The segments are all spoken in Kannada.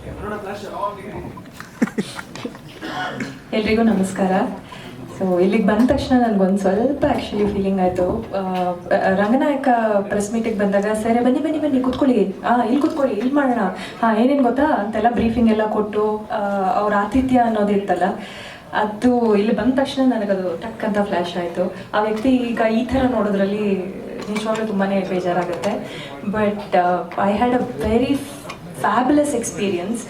ಎಲ್ರಿಗೂ ನಮಸ್ಕಾರ. ಸೊ ಇಲ್ಲಿಗೆ ಬಂದ ತಕ್ಷಣ ನನಗೊಂದು ಸ್ವಲ್ಪ ಆ್ಯಕ್ಚುಲಿ ಫೀಲಿಂಗ್ ಆಯಿತು. ರಂಗನಾಯಕ ಪ್ರೆಸ್ ಮೀಟಿಗೆ ಬಂದಾಗ, ಸರಿ, ಬನ್ನಿ ಬನ್ನಿ ಬನ್ನಿ, ಕೂತ್ಕೊಳ್ಳಿ. ಹಾಂ ಇಲ್ಲಿ ಕೂತ್ಕೊಳ್ಳಿ ಇಲ್ಲಿ ಮಾಡೋಣ. ಹಾಂ, ಏನೇನು ಗೊತ್ತಾ? ಅಂತೆಲ್ಲ ಬ್ರೀಫಿಂಗ್ ಎಲ್ಲ ಕೊಟ್ಟು ಅವ್ರ ಆತಿಥ್ಯ ಅನ್ನೋದಿತ್ತಲ್ಲ, ಅದು ಇಲ್ಲಿ ಬಂದ ತಕ್ಷಣ ನನಗದು ಟಕ್ ಅಂತ ಫ್ಲ್ಯಾಶ್ ಆಯಿತು. ಆ ವ್ಯಕ್ತಿ ಈಗ ಈ ಥರ ನೋಡೋದ್ರಲ್ಲಿ ನಿಜವಾಗ್ಲೂ ತುಂಬಾ ಬೇಜಾರಾಗುತ್ತೆ. But I had a very fabulous experience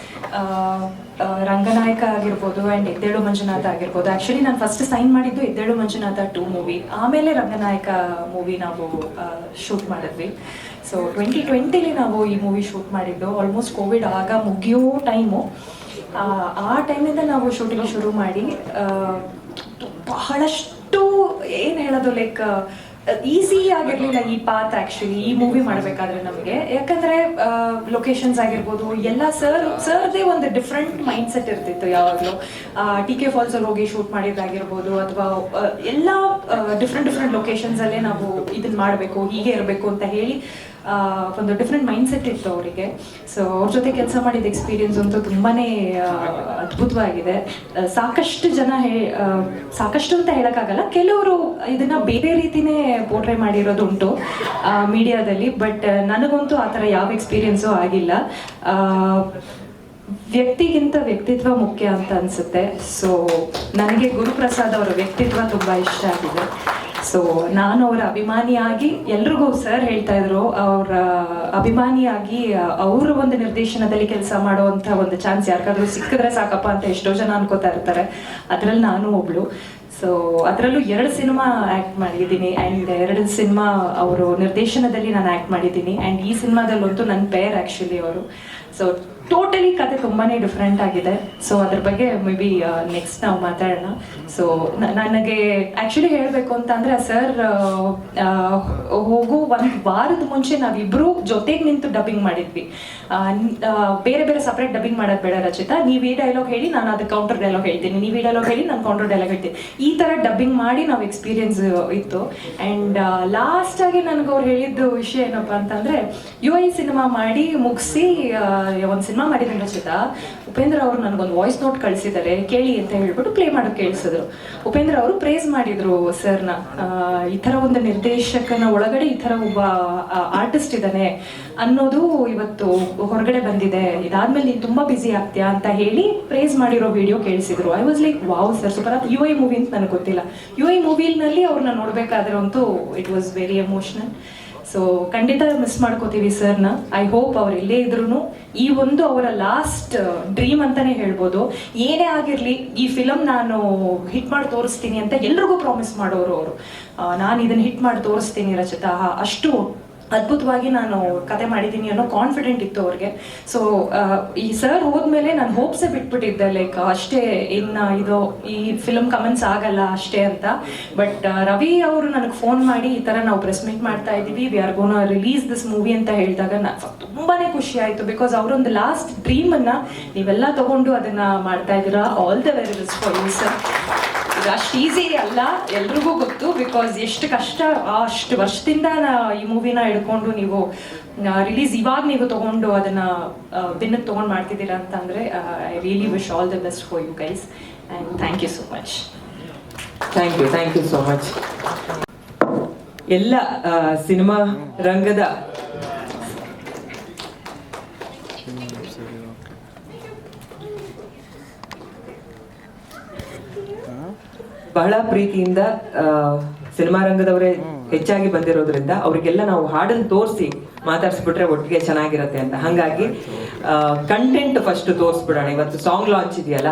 Ranganayaka ಆಗಿರ್ಬೋದು ಆ್ಯಂಡ್ ಎದ್ದೇಳು ಮಂಜುನಾಥ ಆಗಿರ್ಬೋದು. ಆ್ಯಕ್ಚುಲಿ ನಾನು ಫಸ್ಟ್ ಸೈನ್ ಮಾಡಿದ್ದು ಎದ್ದೇಳು ಮಂಜುನಾಥ ಟೂ ಮೂವಿ ಆಮೇಲೆ ರಂಗನಾಯಕ ಮೂವಿ ನಾವು ಶೂಟ್ ಮಾಡಿದ್ವಿ. ಸೊ ಟ್ವೆಂಟಿ ಟ್ವೆಂಟಿಲಿ ನಾವು ಈ ಮೂವಿ ಶೂಟ್ ಮಾಡಿದ್ದು. ಆಲ್ಮೋಸ್ಟ್ ಕೋವಿಡ್ ಆಗ ಮುಗಿಯೋ ಟೈಮು ಆ ಟೈಮಿಂದ ನಾವು ಶೂಟಿಂಗ್ ಶುರು ಮಾಡಿ ಬಹಳಷ್ಟು ಏನು ಹೇಳೋದು ಲೈಕ್ ಈಸಿ ಆಗಿರ್ಲಿಲ್ಲ ಈ ಪಾತ್ ಆಕ್ಚುಲಿ ಈ ಮೂವಿ ಮಾಡಬೇಕಾದ್ರೆ ನಮಗೆ. ಯಾಕಂದ್ರೆ ಲೊಕೇಶನ್ಸ್ ಆಗಿರ್ಬೋದು, ಎಲ್ಲ ಸರ್ ಸರ್ದೇ ಒಂದು ಡಿಫ್ರೆಂಟ್ ಮೈಂಡ್ ಸೆಟ್ ಇರ್ತಿತ್ತು ಯಾವಾಗಲೂ. ಟಿ ಕೆ ಫಾಲ್ಸ್ ಅಲ್ಲಿ ಹೋಗಿ ಶೂಟ್ ಮಾಡಿದ್ದಾಗಿರ್ಬೋದು, ಅಥವಾ ಎಲ್ಲ ಡಿಫ್ರೆಂಟ್ ಡಿಫ್ರೆಂಟ್ ಲೊಕೇಶನ್ಸ್ ಅಲ್ಲೇ ನಾವು ಇದನ್ನ ಮಾಡಬೇಕು, ಹೀಗೆ ಇರಬೇಕು ಅಂತ ಹೇಳಿ ಒಂದು ಡಿಫ್ರೆಂಟ್ ಮೈಂಡ್ ಸೆಟ್ ಇತ್ತು ಅವರಿಗೆ. ಸೊ ಅವ್ರ ಜೊತೆ ಕೆಲಸ ಮಾಡಿದ ಎಕ್ಸ್ಪೀರಿಯನ್ಸ್ ಅಂತೂ ತುಂಬಾನೇ ಅದ್ಭುತವಾಗಿದೆ. ಸಾಕಷ್ಟು ಜನ ಹೇ ಸಾಕಷ್ಟು ಅಂತ ಹೇಳೋಕ್ಕಾಗಲ್ಲ. ಕೆಲವರು ಇದನ್ನ ಬೇರೆ ರೀತಿನೇ ಪೋರ್ಟ್ರೇ ಮಾಡಿರೋದುಂಟು ಮೀಡಿಯಾದಲ್ಲಿ ಬಟ್ ನನಗಂತೂ ಆ ಥರ ಯಾವ ಎಕ್ಸ್ಪೀರಿಯನ್ಸು ಆಗಿಲ್ಲ. ವ್ಯಕ್ತಿಗಿಂತ ವ್ಯಕ್ತಿತ್ವ ಮುಖ್ಯ ಅಂತ ಅನ್ಸುತ್ತೆ. ಸೊ ನನಗೆ ಗುರುಪ್ರಸಾದ್ ಅವರ ವ್ಯಕ್ತಿತ್ವ ತುಂಬ ಇಷ್ಟ ಆಗಿದೆ. ಸೊ ನಾನು ಅವರ ಅಭಿಮಾನಿಯಾಗಿ ಎಲ್ರಿಗೂ ಸರ್ ಹೇಳ್ತಾ ಇದ್ರು, ಅವರ ಅಭಿಮಾನಿಯಾಗಿ ಅವರ ಒಂದು ನಿರ್ದೇಶನದಲ್ಲಿ ಕೆಲಸ ಮಾಡುವಂತ ಒಂದು ಚಾನ್ಸ್ ಯಾರಿಗಾದ್ರೂ ಸಿಕ್ಕಿದ್ರೆ ಸಾಕಪ್ಪ ಅಂತ ಎಷ್ಟೋ ಜನ ಅನ್ಕೋತಾ ಇರ್ತಾರೆ. ಅದ್ರಲ್ಲಿ ನಾನು ಒಬ್ಳು. ಸೊ ಅದರಲ್ಲೂ ಎರಡು ಸಿನಿಮಾ ಆ್ಯಕ್ಟ್ ಮಾಡಿದ್ದೀನಿ ಆ್ಯಂಡ್ ಎರಡು ಸಿನಿಮಾ ಅವರು ನಿರ್ದೇಶನದಲ್ಲಿ ನಾನು ಆ್ಯಕ್ಟ್ ಮಾಡಿದ್ದೀನಿ. ಆ್ಯಂಡ್ ಈ ಸಿನಿಮಾದಲ್ಲಂತೂ ನನ್ನ ಪೇರ್ ಆ್ಯಕ್ಚುಲಿ ಅವರು. ಸೊ ಟೋಟಲಿ ಕತೆ ತುಂಬಾನೇ ಡಿಫ್ರೆಂಟ್ ಆಗಿದೆ. ಸೊ ಅದ್ರ ಬಗ್ಗೆ ಮೇ ಬಿ ನೆಕ್ಸ್ಟ್ ನಾವು ಮಾತಾಡೋಣ. ಸೊ ನನಗೆ ಆಕ್ಚುಲಿ ಹೇಳಬೇಕು ಅಂತ ಅಂದ್ರೆ ಸರ್ ಹೋಗೋ ಒಂದು ವಾರದ ಮುಂಚೆ ನಾವಿಬ್ರು ಜೊತೆಗೆ ನಿಂತು ಡಬ್ಬಿಂಗ್ ಮಾಡಿದ್ವಿ. ಬೇರೆ ಬೇರೆ ಸಪ್ರೇಟ್ ಡಬ್ಬಿಂಗ್ ಮಾಡೋದು ಬೇಡ ರಚಿತಾ, ನೀವು ಈ ಡೈಲಾಗ್ ಹೇಳಿ, ನಾನು ಅದು ಕೌಂಟರ್ ಡೈಲಾಗ್ ಹೇಳ್ತೀನಿ. ನೀವು ಈ ಡೈಲಾಗ್ ಹೇಳಿ, ನಾನು ಕೌಂಟರ್ ಡೈಲಾಗ್ ಹೇಳ್ತೀನಿ. ಈ ಥರ ಡಬ್ಬಿಂಗ್ ಮಾಡಿ ನಾವು ಎಕ್ಸ್ಪೀರಿಯನ್ಸ್ ಇತ್ತು. ಆ್ಯಂಡ್ ಲಾಸ್ಟ್ ಆಗಿ ನನಗೆ ಅವ್ರು ಹೇಳಿದ್ದು ವಿಷಯ ಏನಪ್ಪ ಅಂತಂದ್ರೆ ಯು ಐ ಸಿನಿಮಾ ಮಾಡಿ ಮುಗಿಸಿ ಒಂದು ಸಿನಿಮಾ ಮಾಡಿದ್ದೀನಿ ರಚಿತಾ. ಉಪೇಂದ್ರ ಅವರು ನನಗೊಂದು ವಾಯ್ಸ್ ನೋಟ್ ಕಳಿಸಿದ್ದಾರೆ. ಕೇಳಿ ಅಂತ ಹೇಳ್ಬಿಟ್ಟು ಪ್ಲೇ ಮಾಡೋಕೆ ಕೇಳಿಸಿದ್ರು. ಉಪೇಂದ್ರ ಅವರು ಪ್ರೇಸ್ ಮಾಡಿದ್ರು ಸರ್ನ. ಈ ಥರ ಒಂದು ನಿರ್ದೇಶಕನ ಒಳಗಡೆ ಈ ಥರ ಒಬ್ಬ ಆರ್ಟಿಸ್ಟ್ ಇದ್ದಾನೆ ಅನ್ನೋದು ಇವತ್ತು ಹೊರಗಡೆ ಬಂದಿದೆ. ಇದಾದ್ಮೇಲೆ ನೀನು ತುಂಬಾ ಬ್ಯುಸಿ ಆಗ್ತೀಯ ಅಂತ ಹೇಳಿ ಪ್ರೇಸ್ ಮಾಡಿರೋ video ಕೇಳಿಸಿದ್ರು. I was like wow sir super U I movie ಅಂತ ನನಗೆ ಗೊತ್ತಿಲ್ಲ. ಯು ಐ ಮೂವಿನಲ್ಲಿ ಅವ್ರನ್ನ ನೋಡ್ಬೇಕಾದ್ರೆ ಅಂತೂ it was very emotional so ಖಂಡಿತ ಮಿಸ್ ಮಾಡ್ಕೋತೀವಿ ಸರ್ನ ಐ ಹೋಪ್ ಅವ್ರು ಇಲ್ಲೇ ಇದ್ರು ಈ ಒಂದು ಅವರ ಲಾಸ್ಟ್ ಡ್ರೀಮ್ ಅಂತಾನೆ ಹೇಳ್ಬೋದು. ಏನೇ ಆಗಿರಲಿ, ಈ ಫಿಲಮ್ ನಾನು ಹಿಟ್ ಮಾಡಿ ತೋರಿಸ್ತೀನಿ ಅಂತ ಎಲ್ರಿಗೂ ಪ್ರಾಮಿಸ್ ಮಾಡೋರು ಅವರು. ನಾನು ಇದನ್ನ ಹಿಟ್ ಮಾಡಿ ತೋರಿಸ್ತೀನಿ ರಚಿತಾ. ಅಷ್ಟು ಅದ್ಭುತವಾಗಿ ನಾನು ಕತೆ ಮಾಡಿದ್ದೀನಿ ಅನ್ನೋ ಕಾನ್ಫಿಡೆಂಟ್ ಇತ್ತು ಅವ್ರಿಗೆ. ಸೊ ಈ ಸರ್ ಹೋದ್ಮೇಲೆ ನಾನು ಹೋಪ್ಸೆ ಬಿಟ್ಬಿಟ್ಟಿದ್ದೆ ಲೈಕ್ ಅಷ್ಟೇ ಇನ್ನು ಇದು ಈ ಫಿಲಮ್ ಕಮೆಂಟ್ಸ್ ಆಗಲ್ಲ ಅಷ್ಟೇ ಅಂತ. ಬಟ್ ರವಿ ಅವರು ನನಗೆ ಫೋನ್ ಮಾಡಿ ಈ ಥರ ನಾವು ಪ್ರೆಸ್ ಮೀಟ್ ಮಾಡ್ತಾ ಇದ್ದೀವಿ we are gone release this movie ಅಂತ ಹೇಳಿದಾಗ ನಾನು ತುಂಬಾ ಖುಷಿ ಆಯಿತು ಬಿಕಾಸ್ ಅವರೊಂದು ಲಾಸ್ಟ್ ಡ್ರೀಮನ್ನು ನೀವೆಲ್ಲ ತಗೊಂಡು ಅದನ್ನ ಮಾಡ್ತಾ ಇದ್ದೀರಾ. All the very best for you sir ಇದು ಅಷ್ಟು ಈಸಿ ಅಲ್ಲ, ಎಲ್ರಿಗೂ ಗೊತ್ತು ಬಿಕಾಸ್ ಎಷ್ಟು ಕಷ್ಟ, ಅಷ್ಟು ವರ್ಷದಿಂದ ಈ ಮೂವಿನ ಹಿಡ್ಕೊಂಡು ನೀವು ರಿಲೀಸ್ ಇವಾಗ ನೀವು ತಗೊಂಡು ಅದನ್ನ ದಿನಕ್ಕೆ ತಗೊಂಡು ಮಾಡ್ತಿದ್ದೀರಾ ಅಂತಂದ್ರೆ I really wish all the best for you guys and thank you so much thank you thank you so much ಎಲ್ಲ ಸಿನಿಮಾ ರಂಗದ ಬಹಳ ಪ್ರೀತಿಯಿಂದ ಸಿನಿಮಾ ರಂಗದವರೇ ಹೆಚ್ಚಾಗಿ ಬಂದಿರೋದ್ರಿಂದ ಅವರಿಗೆಲ್ಲ ನಾವು ಹಾಡನ್ನು ತೋರಿಸಿ ಮಾತಾಡ್ಸ್ಬಿಟ್ರೆ ಒಟ್ಟಿಗೆ ಚೆನ್ನಾಗಿರತ್ತೆ ಅಂತ. ಹಂಗಾಗಿ ಕಂಟೆಂಟ್ ಫಸ್ಟ್ ತೋರಿಸ್ಬಿಡೋಣ. ಇವತ್ತು ಸಾಂಗ್ ಲಾಂಚ್ ಇದೆಯಲ್ಲ?